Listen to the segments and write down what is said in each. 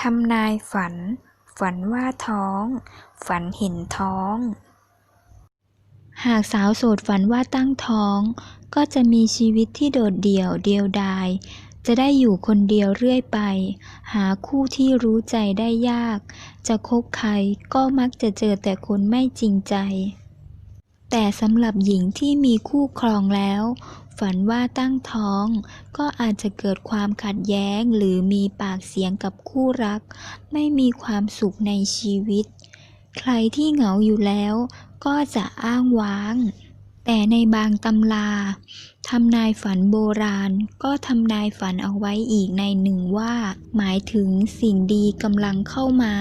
ทำนายฝัน ฝันว่าท้อง ฝันเห็นท้อง หากสาวโสดฝันว่าตั้งท้อง ก็จะมีชีวิตที่โดดเดี่ยวเดียวดาย จะได้อยู่คนเดียวเรื่อยไป หาคู่ที่รู้ใจได้ยาก จะคบใครก็มักจะเจอแต่คนไม่จริงใจ แต่สำหรับหญิงที่มีคู่ครองแล้ว ฝันว่าตั้งท้อง ก็อาจจะเกิดความขัดแย้งหรือมีปากเสียงกับคู่รัก ไม่มีความสุขในชีวิต ใครที่เหงาอยู่แล้ว ก็จะอ้างว้าง แต่ในบางตำราทำนายฝันโบราณ ก็ทำนายฝันเอาไว้อีกในหนึ่งว่า หมายถึงสิ่งดีกำลังเข้ามา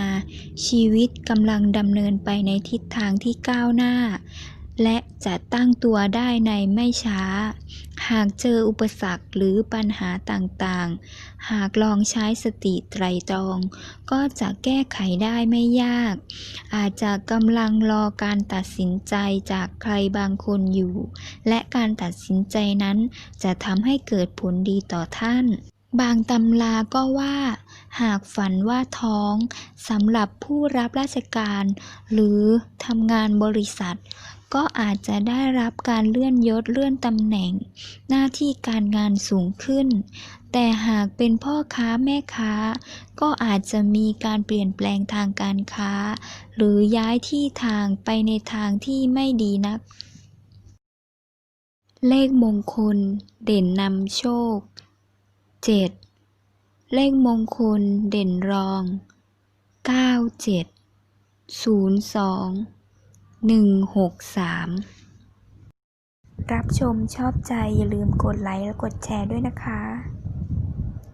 ชีวิตกำลังดำเนินไปในทิศทางที่ก้าวหน้า และจะตั้งตัวได้ในไม่ช้า หากเจออุปสรรคหรือปัญหาต่างๆ หากลองใช้สติไตรตรอง ก็จะแก้ไขได้ไม่ยาก อาจจะกำลังรอการตัดสินใจจากใครบางคนอยู่ และการตัดสินใจนั้นจะทำให้เกิดผลดีต่อท่านบางตำราก็ว่า หากฝันว่าท้องสำหรับผู้รับราชการ หรือทำงานบริษัท ก็อาจจะได้รับการเลื่อนยศเลื่อนตำแหน่ง หน้าที่การงานสูงขึ้น แต่หากเป็นพ่อค้าแม่ค้า ก็อาจจะมีการเปลี่ยนแปลงทางการค้า หรือย้ายที่ทางไปในทางที่ไม่ดีนัก เลขมงคล เด่นนำโชค 7 เลขมงคลเด่นรอง 97 02 163 รับชมชอบใจอย่าลืมกดไลค์และกดแชร์ด้วยนะคะ